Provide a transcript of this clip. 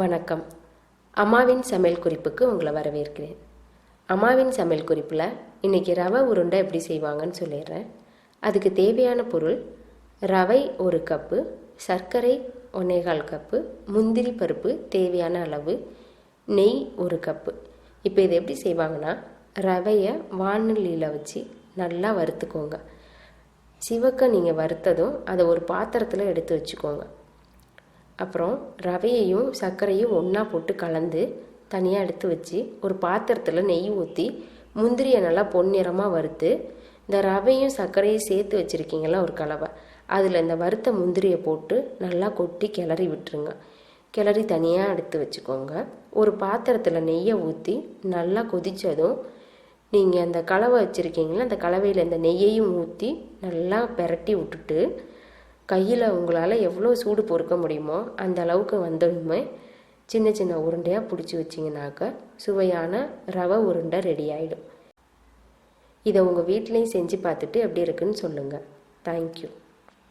வணக்கம். அம்மாவின் சமையல் குறிப்புக்கு உங்களை வரவேற்கிறேன். அம்மாவின் சமையல் குறிப்பில் இன்றைக்கி ரவை உருண்டை எப்படி செய்வாங்கன்னு சொல்லிடுறேன். அதுக்கு தேவையான பொருள் ரவை ஒரு கப்பு சர்க்கரை ஒன்னேகால் கப்பு முந்திரி பருப்பு தேவையான அளவு நெய் ஒரு கப்பு. இப்போ இதை எப்படி செய்வாங்கன்னா ரவையை வானொலியில் வச்சு நல்லா வறுத்துக்கோங்க. சிவக்க நீங்கள் வறுத்ததும் அதை ஒரு பாத்திரத்தில் எடுத்து வச்சுக்கோங்க. அப்புறம் ரவையையும் சர்க்கரையும் ஒன்றா போட்டு கலந்து தனியாக எடுத்து வச்சு ஒரு பாத்திரத்தில் நெய் ஊற்றி முந்திரியை நல்லா பொன்னிறமாக வறுத்து இந்த ரவையும் சர்க்கரையும் சேர்த்து வச்சுருக்கீங்களா ஒரு கலவை அதில் இந்த வறுத்த முந்திரியை போட்டு நல்லா கொட்டி கிளறி விட்டுருங்க. கிளறி தனியாக எடுத்து வச்சுக்கோங்க. ஒரு பாத்திரத்தில் நெய்யை ஊற்றி நல்லா கொதித்ததும் நீங்கள் அந்த கலவை வச்சுருக்கீங்களா அந்த கலவையில் இந்த நெய்யையும் ஊற்றி நல்லா பெரட்டி விட்டுட்டு கையில் உங்களால் எவ்வளோ சூடு பொறுக்க முடியுமோ அந்த அளவுக்கு வந்ததுமே சின்ன சின்ன உருண்டையாக பிடிச்சி வச்சிங்கனாக்க சுவையான ரவை உருண்டை ரெடி ஆகிடும் இதை உங்கள் வீட்லேயும் செஞ்சு பார்த்துட்டு எப்படி இருக்குன்னு சொல்லுங்கள் தேங்க்யூ